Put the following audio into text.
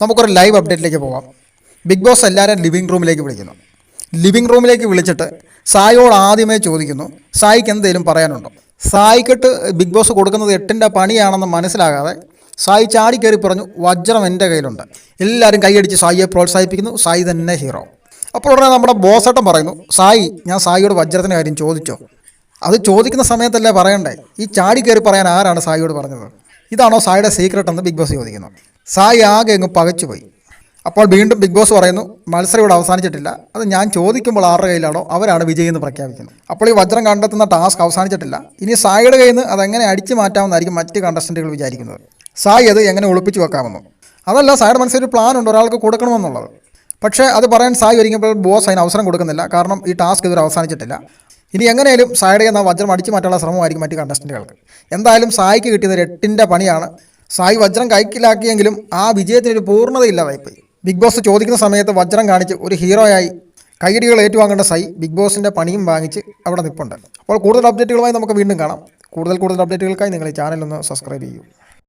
നമുക്കൊരു ലൈവ് അപ്ഡേറ്റിലേക്ക് പോവാം. Big boss എല്ലാവരും ലിവിംഗ് റൂമിലേക്ക് വിളിക്കുന്നു. ലിവിംഗ് റൂമിലേക്ക് വിളിച്ചിട്ട് സായോട് ആദ്യമേ ചോദിക്കുന്നു സായിക്ക് എന്തെങ്കിലും പറയാനുണ്ടോ? സായിക്കിട്ട് ബിഗ് ബോസ് കൊടുക്കുന്നത് എട്ടിന്റെ പണിയാണെന്ന് മനസ്സിലാകാതെ സായി ചാടി കയറി പറഞ്ഞു വജ്രം എന്റെ കയ്യിലുണ്ട്. എല്ലാവരും കൈയടിച്ച് സായിയെ പ്രോത്സാഹിപ്പിക്കുന്നു. സായി തന്നെ ഹീറോ അപ്പോൾ ഉടനെ നമ്മുടെ ബോസേട്ടൻ പറയുന്നു സായി ഞാൻ സായിയോട് വജ്രത്തിന്റെ കാര്യം ചോദിച്ചോ? അത് ചോദിക്കുന്ന സമയത്തല്ലേ പറയണ്ടേ? ഈ ചാടി കയറി പറയാൻ ആരാണ് സായിയോട് പറഞ്ഞത്? ഇതാണോ സായിയുടെ സീക്രട്ട് എന്ന് ബിഗ് ബോസ് ചോദിക്കുന്നു. സായി ആകെ അങ്ങ് പകച്ചുപോയി അപ്പോൾ വീണ്ടും ബിഗ് ബോസ് പറയുന്നു മത്സരം ഇവിടെ അവസാനിച്ചിട്ടില്ല. അത് ഞാൻ ചോദിക്കുമ്പോൾ ആരുടെ കയ്യിലാണോ അവരാണ് വിജയി എന്ന് പ്രഖ്യാപിക്കുന്നത്. അപ്പോൾ ഈ വജ്രം കണ്ടെത്തുന്ന ടാസ്ക് അവസാനിച്ചിട്ടില്ല. ഇനി സായിയുടെ കയ്യിൽ നിന്ന് അതെങ്ങനെ അടിച്ചു മാറ്റാമെന്നായിരിക്കും മറ്റ് കണ്ടസ്റ്റന്റുകൾ വിചാരിക്കുന്നത്. സായി അത് എങ്ങനെ ഒളിപ്പിച്ചു വെക്കാമെന്നും. അതല്ല സായിയുടെ മനസ്സിൽ ഒരു പ്ലാൻ ഉണ്ട് ഒരാൾക്ക് കൊടുക്കണമെന്നുള്ളത്. പക്ഷേ അത് പറയാൻ സായി ഒരുങ്ങുമ്പോൾ ബോസ് അതിന് അവസരം കൊടുക്കുന്നില്ല. കാരണം ഈ ടാസ്ക് ഇതുവരെ അവസാനിച്ചിട്ടില്ല. ഇനി എങ്ങനെയാലും സായിയുടെ എന്ന വജ്രം അടിച്ചു മാറ്റാനുള്ള ശ്രമമായിരിക്കും മറ്റ് കണ്ടസ്റ്റന്റുകൾക്ക് എന്തായാലും സായിക്ക് കിട്ടിയത് എട്ടിന്റെ പണിയാണ്. സായി വജ്രം കൈക്കിലാക്കിയെങ്കിലും ആ വിജയത്തിനൊരു പൂർണതയില്ലാതായിപ്പോയി ബിഗ് ബോസ് ചോദിക്കുന്ന സമയത്ത് വജ്രം കാണിച്ച് ഒരു ഹീറോയായി കൈയടികൾ ഏറ്റുവാങ്ങേണ്ട സായി ബിഗ് ബോസിന്റെ പണിയും വാങ്ങിച്ച് അവിടെ നിൽപ്പുണ്ട് അപ്പോൾ കൂടുതൽ അപ്ഡേറ്റുകളുമായി നമുക്ക് വീണ്ടും കാണാം. കൂടുതൽ കൂടുതൽ അപ്ഡേറ്റുകൾക്കായി നിങ്ങൾ ഈ ചാനൽ ഒന്ന് സബ്സ്ക്രൈബ് ചെയ്യൂ.